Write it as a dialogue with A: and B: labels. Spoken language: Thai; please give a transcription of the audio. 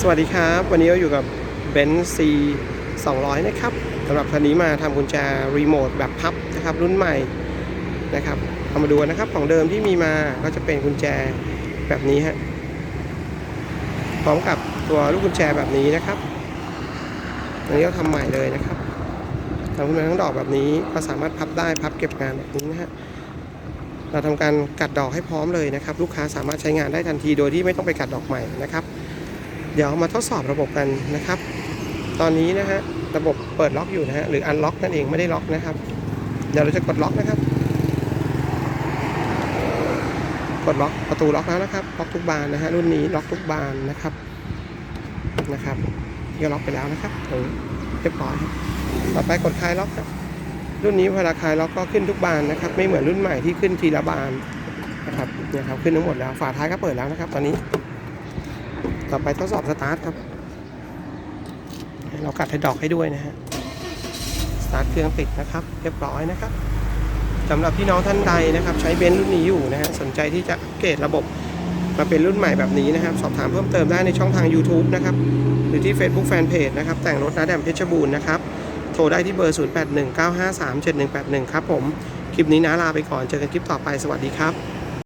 A: สวัสดีครับ วันนี้เราอยู่กับ b e n z C 200 นะครับสำหรับคันนี้มาทำกุญแจรีโมทแบบพับนะครับรุ่นใหม่นะครับเอามาดูนะครับของเดิมที่มีมาก็จะเป็นกุญแจแบบนี้ฮะพร้อมกับตัวลูกกุญแจแบบนี้นะครับอันนี้เราทำใหม่เลยนะครับทำขึ้นมาทั้งดอกแบบนี้ก็สามารถพับได้พับเก็บงานแบบนี้นะฮะเราทำการกัดดอกให้พร้อมเลยนะครับ ลูกค้าสามารถใช้งานได้ทันทีโดยที่ไม่ต้องไปกัดดอกใหม่นะครับ เดี๋ยวมาทดสอบระบบกันนะครับ ตอนนี้นะฮะระบบเปิดล็อกอยู่นะฮะหรืออันล็อกนั่นเองไม่ได้ล็อกนะครับ เดี๋ยวเราจะกดล็อกนะครับ กดล็อกประตูล็อกแล้วนะครับล็อกทุกบานนะฮะรุ่นนี้ล็อกทุกบานนะครับนะครับก็ล็อกไปแล้วนะครับเรียบร้อยครับต่อไปกดคลายล็อกครับรุ่นนี้เวลาคลายล็อกก็ขึ้นทุกบานนะครับ ไม่เหมือนรุ่นใหม่ที่ขึ้นทีละบานนะครับเนี่ยครับขึ้นทั้งหมดแล้วฝาท้ายก็เปิดแล้วนะครับ ตอนนี้ ต่อไปทดสอบสตาร์ทครับ เรากัดให้ดอกให้ด้วยนะฮะ สตาร์ทเครื่องติดนะครับ เรียบร้อยนะครับสำหรับพี่น้องท่านใดนะครับ ใช้เบนซ์รุ่นนี้อยู่นะฮะสนใจที่จะอัปเกรดระบบมาเป็นรุ่นใหม่แบบนี้นะครับ สอบถามเพิ่มเติมได้ในช่องทาง YouTube นะครับ หรือที่ Facebook Fanpage นะครับ แต่งรถนะแดมเพชรบูรณ์นะครับ โทรได้ที่เบอร์ 0819537181 ครับผม คลิปนี้นะลาไปก่อน เจอกันคลิปต่อไป สวัสดีครับ